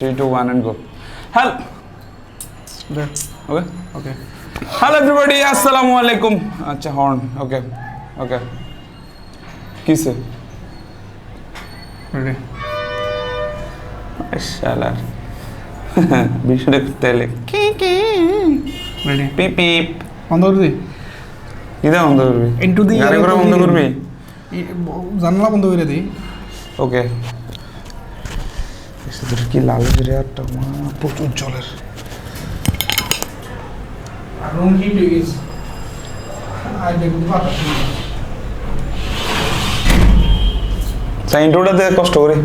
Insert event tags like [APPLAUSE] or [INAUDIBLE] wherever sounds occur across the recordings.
Three two one and go ഹൽ okay okay hello everybody അസ്സലാമു അലൈക്കും അച്ഛ ഹോൺ ഓക്കെ ഓക്കെ കിസ് ഇതാ ഓക്കെ তোর কি লাল বেড়ে একটা প্রচুর জলের। রুম হিট হয়ে গেছে আর দেখুন বাতাস নেই। কষ্ট করে।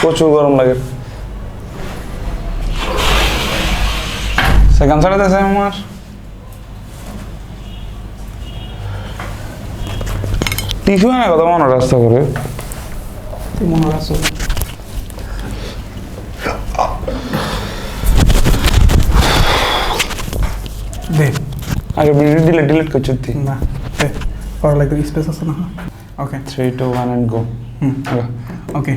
প্রচুর গরম লাগে। সে গামছাটা আছে আমার টিস্যু না কথা মনে রাস্তা করে মনে রাখছো? দে। আগে ভিডিও ডিলেট ডিলিট করছি না দে। পড়া লাগবে স্পেস আছে না? Okay three two one and go okay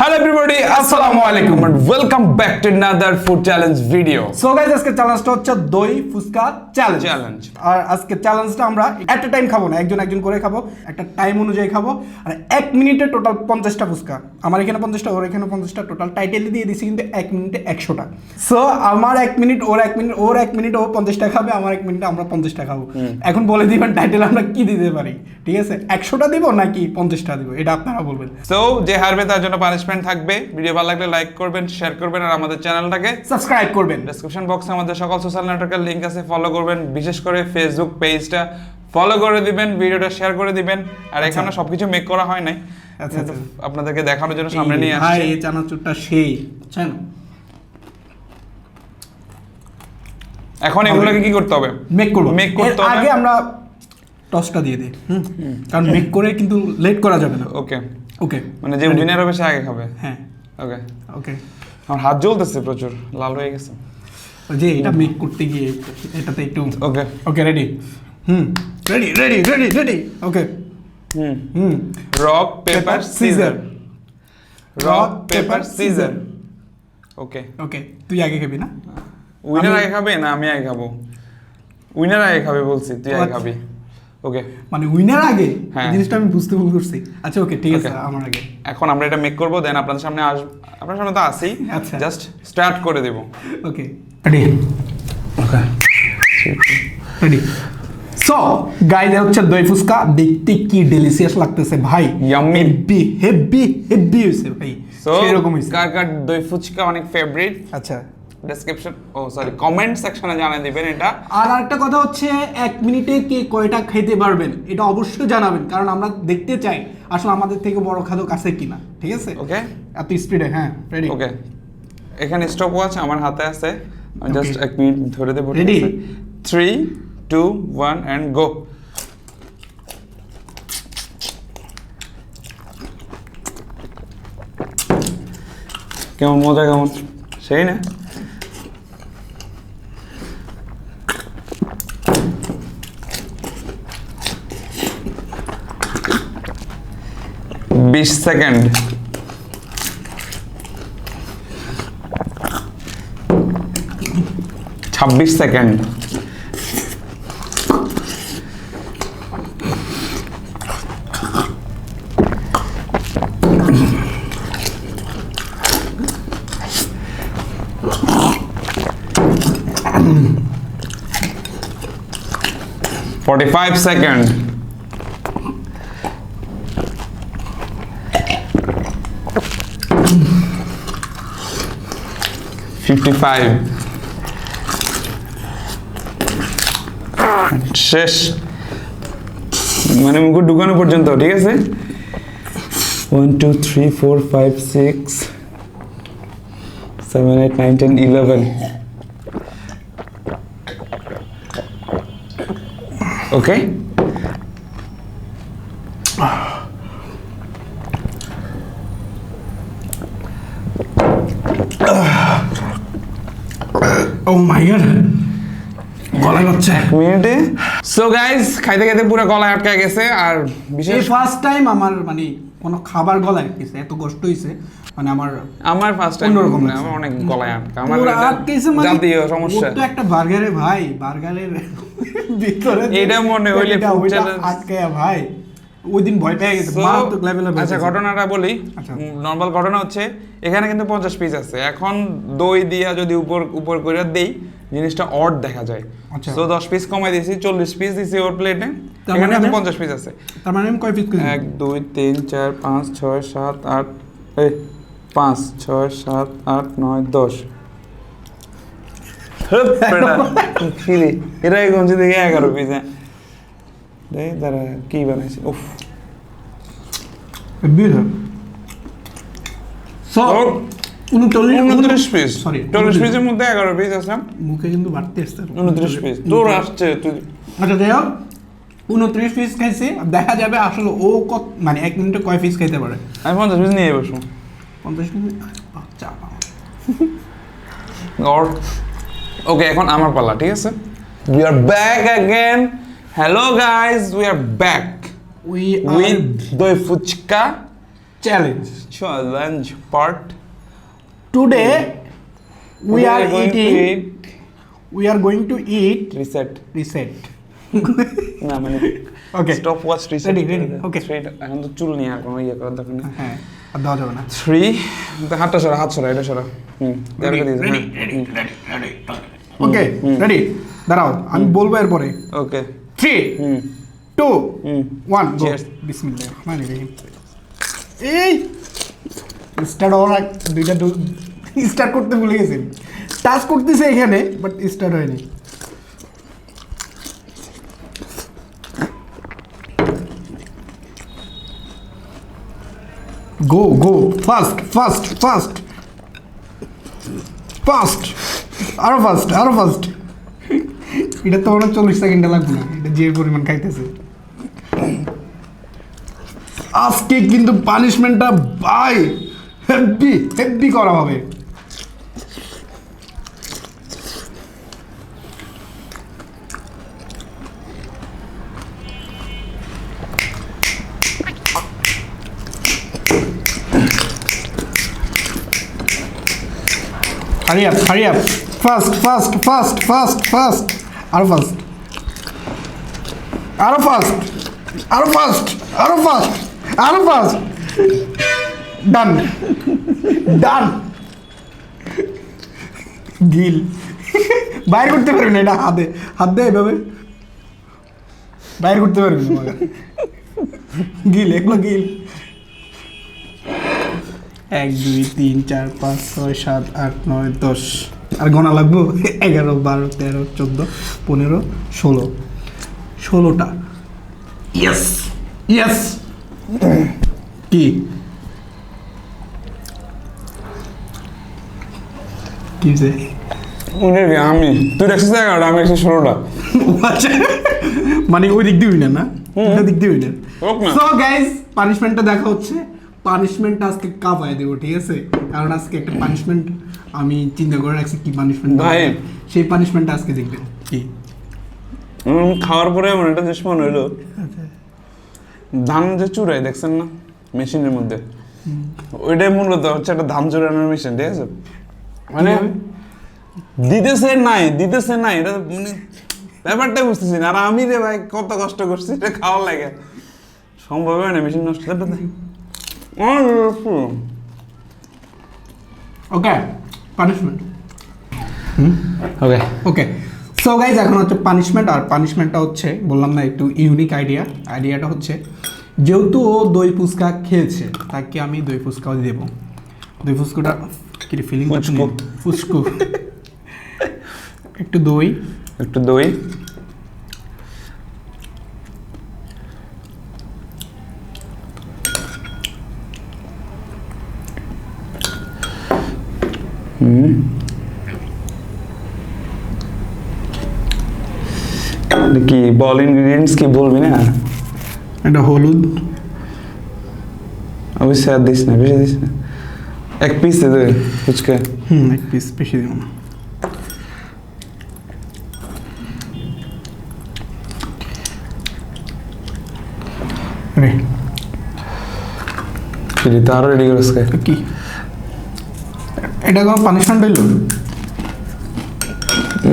hello everybody আসসালামু আলাইকুম and welcome back to another food challenge video so guys আজকে চ্যালেঞ্জটা হচ্ছে দই ফুচকা চ্যালেঞ্জ Challenge. আর আজকে চ্যালেঞ্জটা আমরা এট এ টাইম খাব না একজন একজন করে খাব একটা টাইম অনুযায়ী খাব আর এক মিনিটে টোটাল পঞ্চাশটা ফুচকা। আমার এখানে পঞ্চাশটা ওর এখানে পঞ্চাশটা টোটাল টাইটেলই দিয়ে দিছি কিন্তু এক মিনিটে একশোটা। সো আমার এক মিনিট ওর এক মিনিট ওর এক মিনিট ও পঞ্চাশটা খাবে আমার এক মিনিটে আমরা পঞ্চাশটা খাব। এখন বলে দিবেন টাইটেল আমরা কি দিতে পারি? ঠিক আছে? একশোটা দিব নাকি পঞ্চাশটা দিব? এটা আপনারা বলবেন সো যে হারবে তার জন্য পানিশমেন্ট থাকবে। ভিডিও ভালো লাগলে লাইক করবেন শেয়ার করবেন আর আমাদের চ্যানেলটাকে সাবস্ক্রাইব করবেন। ডেসক্রিপশন বক্সে আমাদের সকল সোশ্যাল নেটওয়ার্কের লিংক আছে ফলো করবেন। বিশেষ করে ফেসবুক পেজটা ফলো করে দিবেন ভিডিওটা শেয়ার করে দিবেন। আর এখানে সবকিছু মেক করা হয় নাই। আচ্ছা, আচ্ছা। আপনাদেরকে দেখানোর জন্য সামনে নিয়ে ভাই আসছি। এই চানাচুরটা সেই। বুঝছেন? এখন এগুলোকে কি করতে হবে? মেক করব। মেক করতে হবে। আগে আমরা টসটা দিয়ে দিই হুম? কারণ মেক করে কিন্তু লেট করা যাবে না। ওকে ওকে মানে যে উইনার হবে সে আগে খাবে। হ্যাঁ। ওকে ওকে আমার হাত জ্বলতেছে প্রচুর লাল হয়ে গেছে। যে এটা মেক করতে গিয়ে এটাতে একটু okay okay ready hmm. Ready ready ready ready okay hmm. Hmm. Rock paper scissors rock paper scissors okay okay তুই আগে খাবি না? উইনার আগে খাবে না আমি আগে খাব? উইনার আগে খাবে বলছি তুই আগে। খাবি। ওকে মানে উইনার আগে হ্যাঁ। জিনিসটা আমি বুঝতে ভুল করছি। আচ্ছা ওকে ঠিক আছে আমার আগে। এখন আমরা এটা মেক করব দেন আপনাদের সামনে আস আপনার সামনে তো আসি আচ্ছা। জাস্ট স্টার্ট করে দেব। Okay ready okay ready so guys হচ্ছে দই ফুচকা। দেখতে কি ডেলিসিয়াস লাগতেছে ভাই। Yummy. হেভি হেভি হেভি হয়েছে ভাই। সো সেরকম কার কার দই ফুচকা অনেক ফেভারিট আচ্ছা। ডেসক্রিপশন ও সরি কমেন্ট সেকশনে জানিয়ে দিবেন এটা। আর একটা কথা হচ্ছে এক মিনিটে কে কয়টা খেতে পারবেন এটা অবশ্যই জানাবেন কারণ আমরা দেখতে চাই আসলে আমাদের থেকে বড় খাদক আছে কিনা ঠিক আছে? ওকে এত স্পিডে হ্যাঁ রেডি ওকে এখানে স্টপ ওয়াচ আমার হাতে আছে। জাস্ট. এক মিনিট ধরে দেবো Ready? Three two one and go কেমন মজা কেমন? সেই না? বিশ সেকেন্ড ছাব্বিশ সেকেন্ড Forty-five seconds. 55 শেষ মানে মুখে ঢুকানো পর্যন্ত ঠিক আছে one two three four five six seven eight nine ten eleven okay oh my God গলা হচ্ছে মিনিটে? সো গাইস খাইতে খাইতে পুরো গলায় আটকে গেছে আর বিশেষ এই ফার্স্ট টাইম আমার মানে কোনো খাবার গলায় গেছে এত কষ্ট হয়েছে মানে আমার আমার ফার্স্ট টাইম অন্যরকম লাগছে। আমার অনেক গলায় আটকা আমার আটকেছে মানে জাতীয় সমস্যা। তো একটা বার্গারে ভাই বার্গারের ভিতরে এটা মনে হইলে আটকে ভাই। ওই দিন ভয় পেয়ে গেছে মারাত্মক লেভেলে আচ্ছা ঘটনাটা বলি। আচ্ছা। নর্মাল ঘটনা হচ্ছে এখানে কিন্তু পঞ্চাশ পিস আছে। এখন দই দিয়া যদি উপর উপর করে দেই জিনিসটা অড দেখা যায়। আচ্ছা। তো দশ পিস কমাই দিয়েছি চল্লিশ পিস দিয়েছি ওর প্লেটে এখানে মানে কিন্তু পঞ্চাশ পিস আছে। তার মানে আমি কয় পিস এক দুই তিন চার পাঁচ ছয় সাত আট এই পাঁচ ছয় সাত আট নয় দশ। [LAUGHS] দেখে এগারো পিস হ্যাঁ দেখ তারা কি বানাইছে? উফ। বিউটি সো উনত্রিশ পিস সরি চল্লিশ পিসের মধ্যে এগারো পিস আছে। মুখে কিন্তু বাড়তে আসছে। উনত্রিশ পিস তোর আসছে তুই আচ্ছা যাই হোক। উনত্রিশ পিস খাইছে। দেখা যাবে আসলে ও কত মানে এক মিনিটে কয় পিস খাইতে পারে? আমি পঞ্চাশ পিস নিয়ে বসবো। পঞ্চাশ পিস আচ্ছা ওকে এখন আমার পালা ঠিক আছে? We are back again hello guys we are back we with doi fuchka challenge challenge part today we are eating we are going to eat reset. Reset [LAUGHS] না মানে okay stop watch reset Ready, ready, এখন তো চুল নিয়ে আর কোনো ইয়ে করার দরকার নেই। হ্যাঁ আর দেওয়া যাবে না। থ্রি হাতটা সরা হাত সরা এটা সরা। হুম হ্যাঁ। ওকে রেডি দাঁড়াও আমি বলব এরপরে। Okay three two one. বিসমিল্লাহ রহমানির রহিম এই! স্টার্ট হওয়ার দুইটা স্টার্ট [LAUGHS] করতে ভুলে গেছি। টাচ করতেছে এখানে বাট স্টার্ট হয়নি। Go go fast fast fast fast আরও ফাস্ট আরও ফাস্ট [LAUGHS] এটা তো মনে চল্লিশ সেকেন্ডে লাগবে না। যে পরিমাণ খাইতেছে আজকে কিন্তু পানিশমেন্টটা বাই হেভি হেভি করা হবে hurry up. Fast, fast, fast, fast, fast. আরও ফাস্ট আরও ফাস্ট আরও ফাস্ট আরও ফাস্ট আরও ফাস্ট ডান ডান গিল বাইর করতে পারবি না, এটা হাতে, হাত দিয়ে এভাবে। বাইর করতে পারবি না গিল এগুলো গিল এক, দুই, তিন, চার, পাঁচ, ছয়, সাত, আট, নয়, দশ। আর গোনা লাগবো? এগারো, বারো, তেরো, চোদ্দ, পনেরো, ষোলো। ষোলোটা। ইয়েস ইয়েস কি? কি আমি। তুই দেখছিস এগারোটা? আমি একশো ষোলোটা। আচ্ছা। মানে ওই দিক দিবি না? না ওই দিক দিবি না। সো গাইস পানিশমেন্টটা দেখা হচ্ছে। পানিশমেন্ট আজকে কাপায় দেবো ঠিক আছে? কারণ আজকে একটা পানিশমেন্ট আমি চিন্তা করে রাখছি কি পানিশমেন্ট ভাই। সেই পানিশমেন্টটা আজকে দেখবেন। কি? খাওয়ার পরে এমন একটা জিনিস মনে হলো ধান যে চুরাই দেখছেন না? মেশিনের মধ্যে। ওইটাই মূলত হচ্ছে একটা ধান চুরানোর মেশিন ঠিক আছে? মানে দিতেছে নাই দিতেছে নাই এটা মানে ব্যাপারটাই বুঝতেছি না। আর আমি রে ভাই কত কষ্ট করছি এটা খাওয়ার লাগে। সম্ভব হয় না মেশিন নষ্ট করতে। Okay punishment okay. Okay. So guys এখন হচ্ছে পানিশমেন্ট আর পানিশমেন্টটা হচ্ছে বললাম না একটু ইউনিক আইডিয়া আইডিয়াটা হচ্ছে যেহেতু ও দই ফুচকা খেয়েছে তাকে আমি দই ফুচকাও দেবো। দই ফুচকাটা কি ফিলিং ফুচকো। [LAUGHS] একটু দই। একটু দই। কি বল ইনগ্রিডিয়েন্টস কি বলবি না? একটা হলুদ। অবশ্যই আর দিস না বেশি দিস না। এক পিস দে দে ফুচকা। হুম এক পিস বেশি দেবো না। রে কিরে তারও রেডি করেছে কে? কি? এটা কোনো পানিশমেন্ট হইল? [LAUGHS]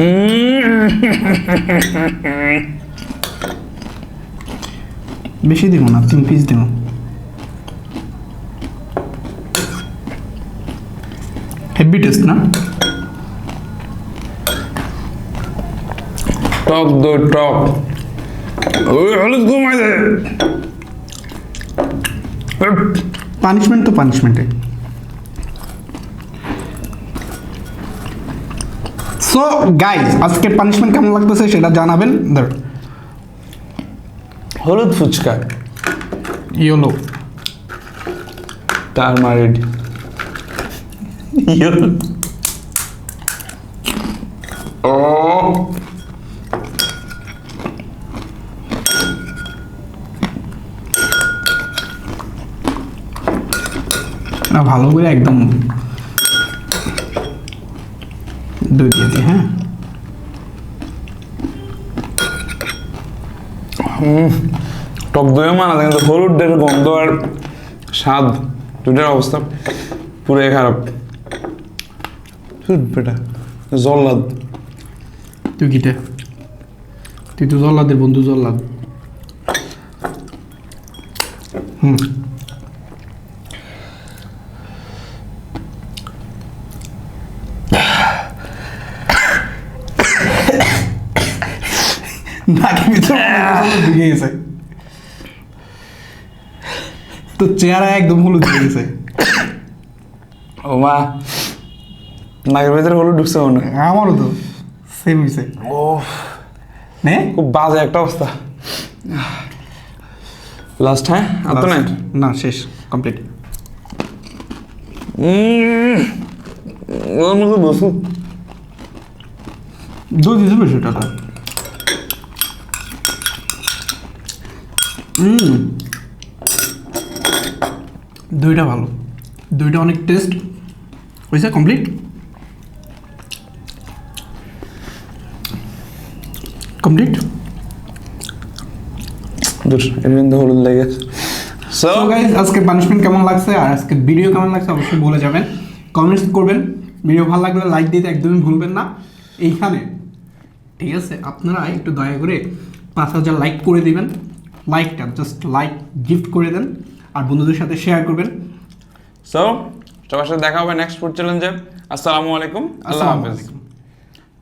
বেশি দিব না তিন পিস দিব। হেভি টেস্ট না? টক দই টক ওই হলুদ ঘুমাই দে পানিশমেন্ট তো পানিশমেন্টে সো গাইজ আজকের পানিশমেন্ট কেমন লাগতেছে সেটা জানাবেন। ধর। হলুদ ফুচকা। ইয়েলো টারমারিড ও। না ভালো করে একদম দুই দিয়ে দিই হ্যাঁ? টক দইও মানা যায় কিন্তু হলুদের গন্ধ আর স্বাদ দুটার অবস্থা পুরোই খারাপ। বেটা জল্লাদ। তুই কিটা? তুই তো জল্লাদের বন্ধু জল্লাদ। হুম। নাকের ভিতরে ঢুকে গেছে। তো চেহারা একদম হলুদ হয়ে গেছে। ও মা নাকের ভিতরে হলুদ ঢুকছে মনে হয়। আমারও তো সেম হয়েছে। ও নে? খুব বাজে একটা অবস্থা। লাস্ট হ্যাঁ? আর তো নাই? না শেষ কমপ্লিট বসু দই দিতে বেশি টাকা হুম দইটা ভালো। দইটা অনেক টেস্ট হয়েছে কমপ্লিট কমপ্লিট দূর এর মধ্যে হলুদ লেগে। সো সো গাইজ আজকে পানিশমেন্ট কেমন লাগছে আর আজকে ভিডিও কেমন লাগছে অবশ্যই বলে যাবেন। কমেন্টস করবেন। ভিডিও ভালো লাগলে লাইক দিতে একদমই ভুলবেন না। এইখানে ঠিক আছে আপনারা একটু দয়া করে পাঁচ হাজার লাইক করে দিবেন। লাইকটা জাস্ট লাইক গিফট করে দেন আর বন্ধুদের সাথে শেয়ার করবেন। সো সবার সাথে দেখা হবে নেক্সট ফুড চ্যালেঞ্জে আসসালামু আলাইকুম। আল্লাহ হাফেজ।